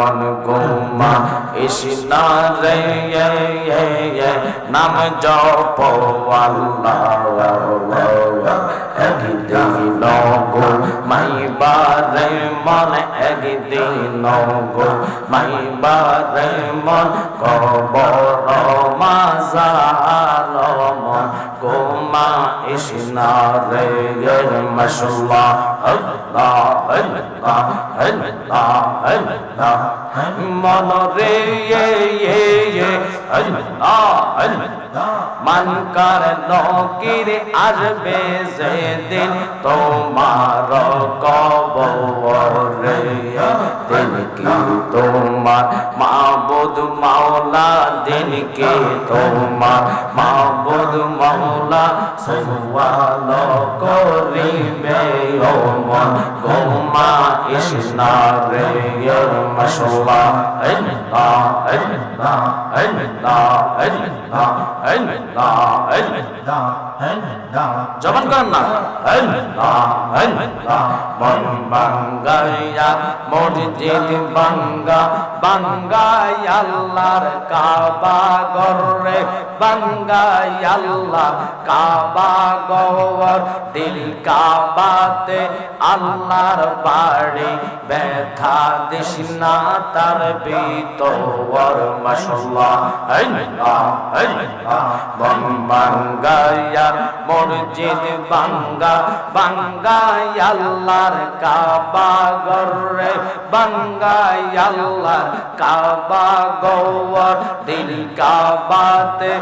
মন নাম জপ গো মাইবারে মন একদিন গো মাইবারে মন কবর মন রে মন রে কার নকির আসবে যেদিন তোমার কবরে দিন কি তোমার মাবুদ মাওলা দিন কি তোমার মাবুদ মাওলা সওয়াল করিবে ও মন গোমা ইসনা রে মশলা আল্লাহ আল্লাহ আল্লাহ আল্লাহ আল্লাহ আল্লাহ। জবান করেন না। মন বাঙ্গাইয়া, মসজিদ বাঙ্গা বাঙ্গাই আল্লাহর কাবা গরে বাঙ্গাই আল্লাহ, কাবা গর দিল কাবাতে আল্লাহর বাড়ি। ব্যথা দিস না তার ভিতর মশলা বাঙ্গাইয়া মসজিদ বাঙ্গা, বাঙ্গাই আল্লাহর কাবা গরে বাঙ্গাই আল্লাহর কাবা গৌর দিল কাবাতে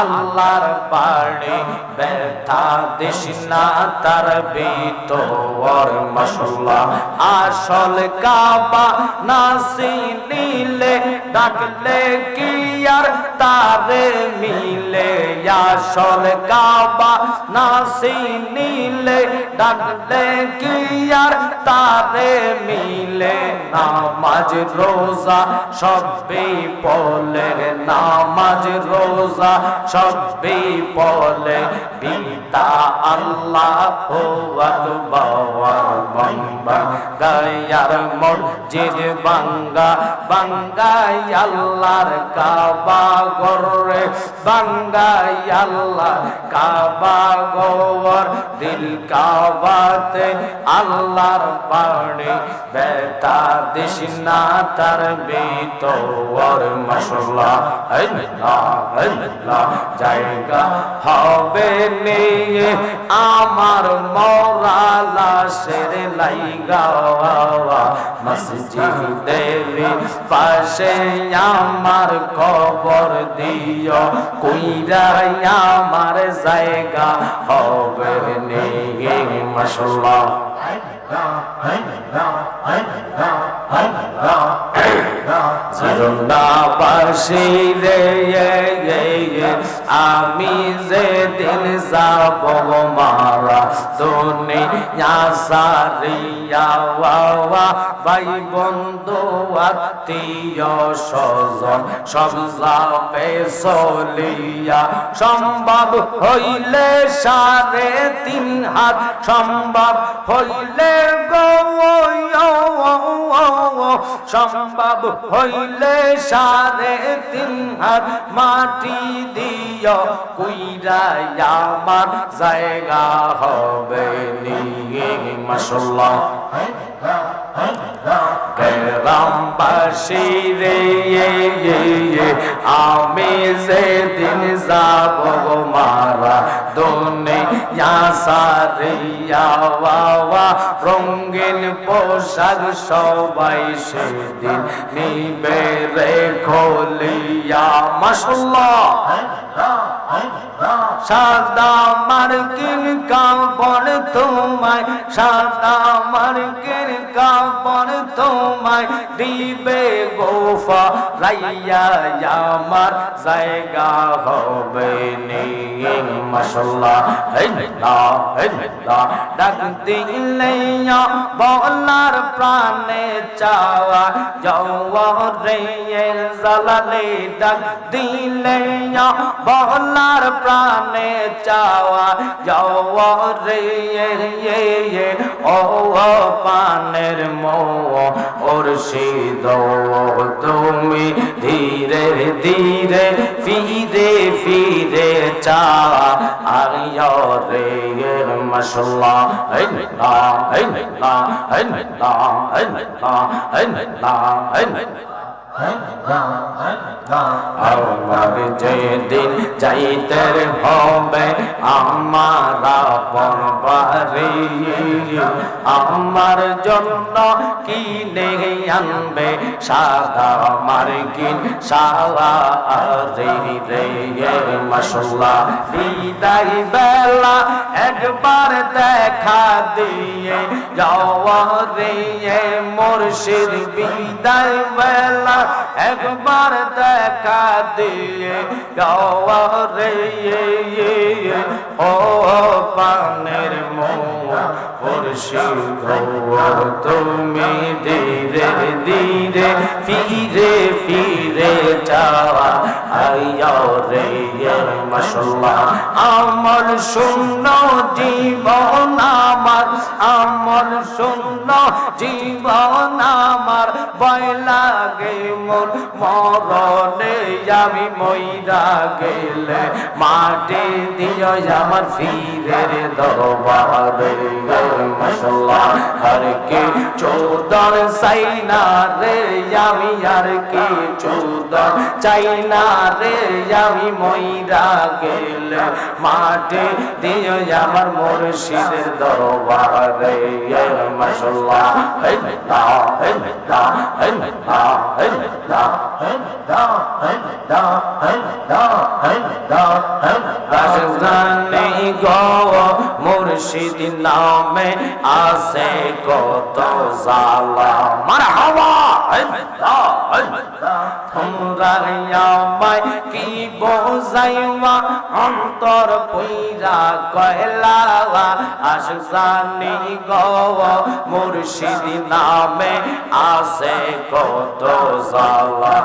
আল্লাহর বাড়ি ব্যথা দিস না তার ভিতর মশলা। আসল কাবা নাসি নিলে ডাকলে কি আর তারে মিলে? আসল কাবা নাসি নিলে ডাকলে কি আর তারে মিলে? নামাজ, রোজা সবে পলে নামাজ, রোজা সবে পলে বিতা আল্লাহ ও বম্বা গায়ার মসজিদ বাঙ্গা বাঙ্গাই আল্লাহর কাবা গরে বাঙ্গাই আল্লাহ কাবা গর দিল কাবাতে আল্লাহর বাড়ি বেতা দিস না তার ভিতর মশলা জায়গা হবে নিয়ে আমার মরালা সের লাইগা। মসজিদের পাশে আমার কবর দিও, কইরা আমার জায়গা হবে নিয়ে মশলা রে আমি যে দিন যাব মারা সারিয়া ওয়া ভাই বন্ধু আত্মীয় স্বজন সব চলিয়া সম্ভব হইলে সাড়ে তিন হাত সম্ভব হইলে গো সম্ভব হইলে সাড়ে তিন হাত মাটি দিও কুইরাই আমার জায়গা হবে নিয়ে মশলা গ্রামবাসী রে আমি যেদিন যাব মারা দুনিয়া সারিয়া বাবা রঙ্গিন পোশাক সবাই সেদিন নিবে রে খোলিয়া মশলা সাদা মার্কিন কাপড় তোমায়, সাদা মার্কিন কাপড় তোমায় দিবে গোফা রাইয়া আমার জায়গা হবে নিয়ে মশলা ডাক দিলে বলার প্রাণে চাওয়া যাওয়া রে জালালে ডাক দিলে বলার প্রাণ প্রাণে চাওয়া, যাওয়া রে ও পানের মো ওর তুমি ধীরে ধীরে ফিরে ফিরে চা আর রে মশলা না না না না না না আমার যেদিন যাইতে হবে, আমার আপন আমার জন্য কিনে আনবে? সাদা মার্কিন সারা রে মশলা বিদায় বেলা একবার দেখা দিয়ে যাওয়া রে মুর্শিদ। বিদায় বেলা একবার দেখা দিয়ে রে ও পানের মুর্শিদ তুমি ধীরে ধীরে। ফিরে ফিরে যাওয়া আইয়াও রে মশলা আমার শূন্য জীবন আমার আমার শূন্য জীবন আমার। ভয় লাগে মোর মরণে, আমি মইরা গেলে মাটি দিও আমার ফিরের দরবারে। মশলা আর কে চৌদর সাইনা রে আমি আর কে চৌদর চাই না রে আমি মইরা গেলে মাটি দিও আমার দরবারে। মেদা রাজধানী গো, মুর্শিদ নামে আসে কত জালা মার হাওয়া মেদা তোমরা আমায় কি বোঝাইবা অন্তর পইরা কয়লা আশানি গো মুর্শিদ নামে আসে কত জালা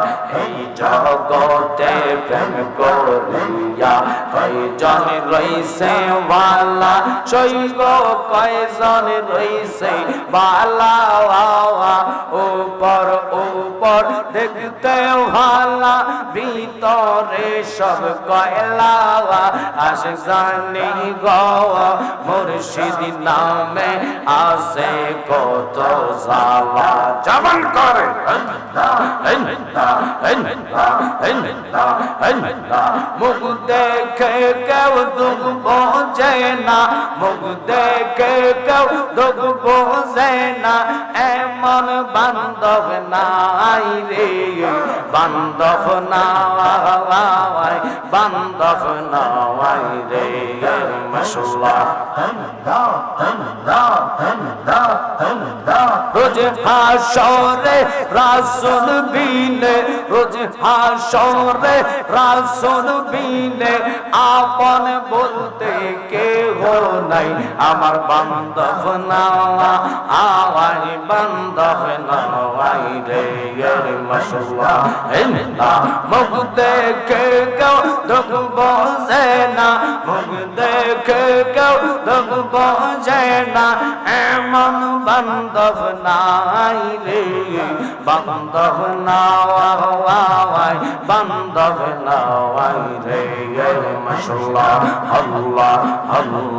এই জগতে প্রেম করিয়া, কয়জন রইছে বালা শৈব কয়জন রইছে বালা, উপর উপর উপর দেখতে ভালা ভিতরে সব কয়লা আশ জানি গো মুর্শিদ নামে আসে কত জালা জবান করে। মুখ দেখে কেউ দুঃখ বোঝে না। মুখ দেখে কেউ দুঃখ বোঝে না। এমন বান্ধব নাই রে। বান্ধব নাই বান্ধব নাই রে মশলা। রোজ হাসরে রাসুল বিনে, রোজ হাসরে রাসুল বিনে, আপন বলতে কেহ নাই। আমার বান্ধব না আওয়াই বান্ধব নাই রে মশলা হেমলা মুখ দেখে কেউ দুঃখ বোঝে না। মুখ দেখে কেউ দুঃখ বোঝে না। এমন বান্ধব নাই রে। বান্ধব নাওয়াই বান্ধব নাওয়াই রে মশলা আল্লাহ আল্লাহ।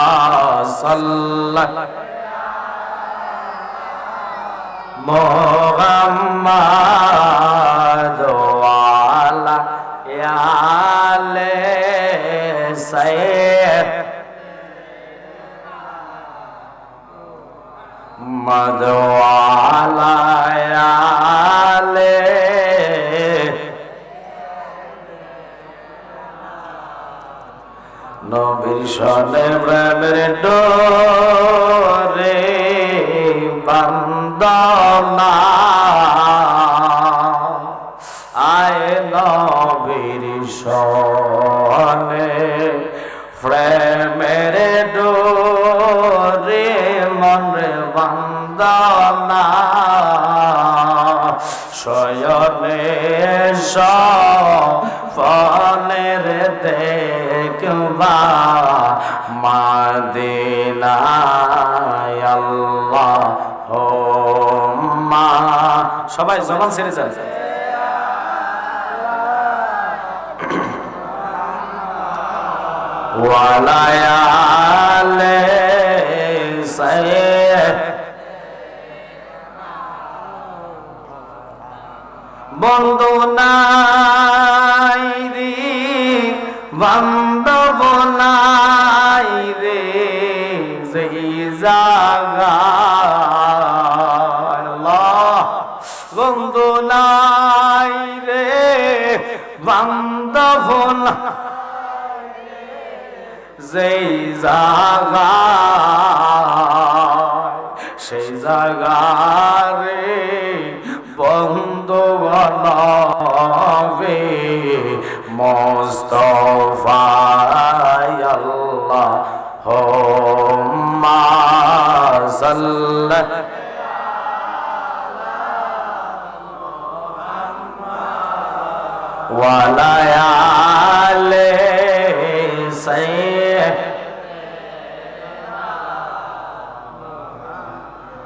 সাল্লি। মোহাম্মদ ওয়ালা ইয়ালে মনে প্রেমের ডোরে বান্দনা। আয় নবীর সনে প্রেমের ডোরে মনে বান্দনা। শয়নে সনে দেখবা সবাই জবান ছেড়ে যান। ওয়ালায়ালে সাইয়্যিদ বন্ধু নাই রে বান্ধব যেই জাগা সেই জাগারে বন্ধু বনবে মোস্তফায় ওয়ালায়া